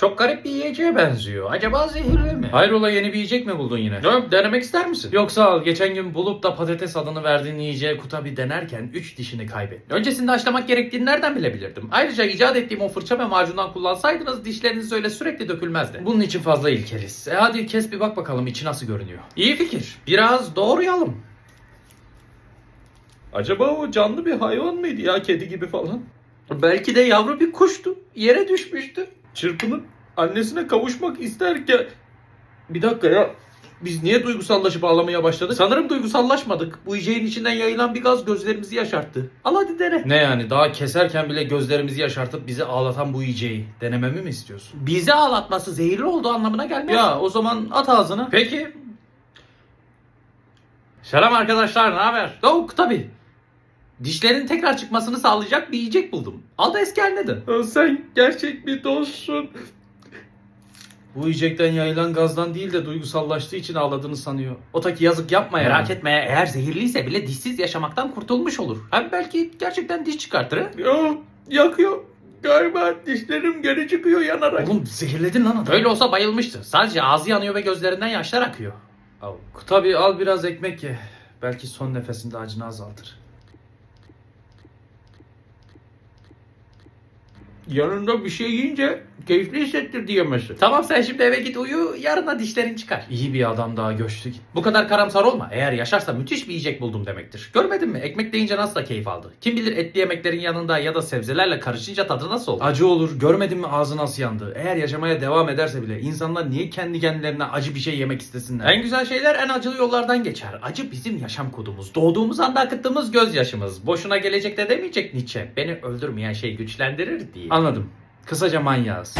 Çok garip bir yiyeceğe benziyor. Acaba zehirli mi? Hayrola yeni bir yiyecek mi buldun yine? Yok denemek ister misin? Yok sağ ol. Geçen gün bulup da patates adını verdiğin yiyeceği kutabi denerken 3 dişini kaybettim. Öncesinde haşlamak gerektiğini nereden bilebilirdim? Ayrıca icat ettiğim o fırça ve macundan kullansaydınız dişleriniz öyle sürekli dökülmezdi. Bunun için fazla ilkeliz. E hadi kes bir bak bakalım içi nasıl görünüyor. İyi fikir. Biraz doğrayalım. Acaba o canlı bir hayvan mıydı ya kedi gibi falan? Belki de yavru bir kuştu. Yere düşmüştü. Çırpınıp annesine kavuşmak isterken... Bir dakika ya. Biz niye duygusallaşıp ağlamaya başladık? Sanırım duygusallaşmadık. Bu yiyeceğin içinden yayılan bir gaz gözlerimizi yaşarttı. Al hadi dene. Ne yani daha keserken bile gözlerimizi yaşartıp bizi ağlatan bu yiyeceği denememi mi istiyorsun? Bizi ağlatması zehirli olduğu anlamına gelmez. Ya o zaman at ağzına. Peki. Selam arkadaşlar ne haber? Yok tabi. Dişlerin tekrar çıkmasını sağlayacak bir yiyecek buldum. Al da eski haline dön. Sen gerçek bir dostsun. Bu yiyecekten yayılan gazdan değil de duygusallaştığı için ağladığını sanıyor. Otaki yazık yapma ya. Merak etme eğer zehirliyse bile dişsiz yaşamaktan kurtulmuş olur. Hem belki gerçekten diş çıkartır ha? Yok yakıyor. Galiba dişlerim geri çıkıyor yanarak. Oğlum zehirledin lan adamı. Öyle olsa bayılmıştı. Sadece ağzı yanıyor ve gözlerinden yaşlar akıyor. Tabii al biraz ekmek ye. Belki son nefesinde acını azaltır. Yanında bir şey yiyince keyifli hissettir diyemezsin. Tamam sen şimdi eve git uyu yarına dişlerin çıkar. İyi bir adam daha göçtü git. Bu kadar karamsar olma. Eğer yaşarsa müthiş bir yiyecek buldum demektir. Görmedin mi? Ekmek deyince nasıl da keyif aldı. Kim bilir etli yemeklerin yanında ya da sebzelerle karışınca tadı nasıl olur? Acı olur. Görmedin mi ağzı nasıl yandı? Eğer yaşamaya devam ederse bile insanlar niye kendi kendilerine acı bir şey yemek istesinler? En güzel şeyler en acılı yollardan geçer. Acı bizim yaşam kodumuz. Doğduğumuz anda akıttığımız gözyaşımız. Boşuna gelecekte demeyecek Nietzsche. Beni öldürmeyen şey güçlendirir diye. Anladım. Kısaca manyağız.